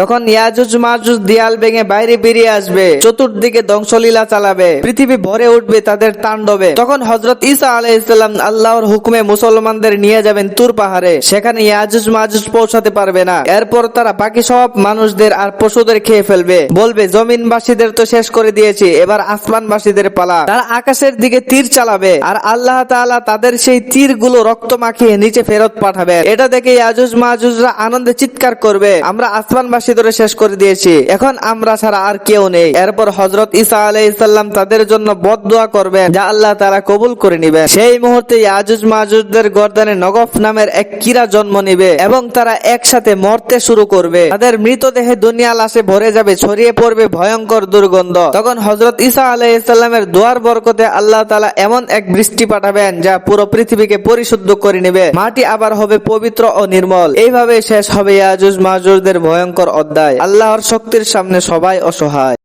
যখন ইয়াজুজ মাজুজ দিয়াল ভেঙে বাইরে বেরিয়ে আসবে, চতুর্দিকে ধ্বংসলীলা চালাবে, পৃথিবী ভরে উঠবে তাদের তাণ্ডবে। তখন হজরত ঈসা আলাহ ইসলাম আল্লাহর হুকুমে মুসলমানদের নিয়ে যাবেন তুর পাহাড়ে। সেখানে ইয়াজুজ মাজুজ পৌঁছাতে পারবে না। এরপর তারা বাকি সব মানুষদের আর পশুদের খেয়ে ফেলবে। বলবে, জমিনবাসীদের তো শেষ করে দিয়েছি, এবার আসমানবাসীদের পালা। তারা আকাশের দিকে তীর চালাবে আর আল্লাহ তাআলা তাদের সেই তীরগুলো রক্ত মাখিয়ে নিচে ফেরত পাঠাবে। এটা দেখে ইয়াজুজ মাজুজরা আনন্দে চিৎকার করবে, আমরা আসমানবাসী শেষ করে দিয়েছি। এখন আমরা ছাড়া আর কেউ নেই। এরপর হজরত ঈসা আলাইসাল্লাম তাদের জন্য করবেন, যা আল্লাহ তারা কবুল করে নিবে সেই মুহূর্তে গর্দানে নগফ নামের এক কিরা জন্ম নিবে এবং তারা একসাথে মরতে শুরু করবে। তাদের মৃতদেহে দুনিয়া লাশে ভরে যাবে, ছড়িয়ে পড়বে ভয়ঙ্কর দুর্গন্ধ। তখন হজরত ঈসা আলাইসাল্লামের দোয়ার বরকতে আল্লাহ তালা এমন এক বৃষ্টি পাঠাবেন, যা পুরো পৃথিবীকে পরিশুদ্ধ করে নেবে। মাটি আবার হবে পবিত্র ও নির্মল। এইভাবে শেষ হবে ইয়াজুজ মাজুজদের ভয়ঙ্কর অধ্যায়। আল্লাহর শক্তির সামনে সবাই অসহায়।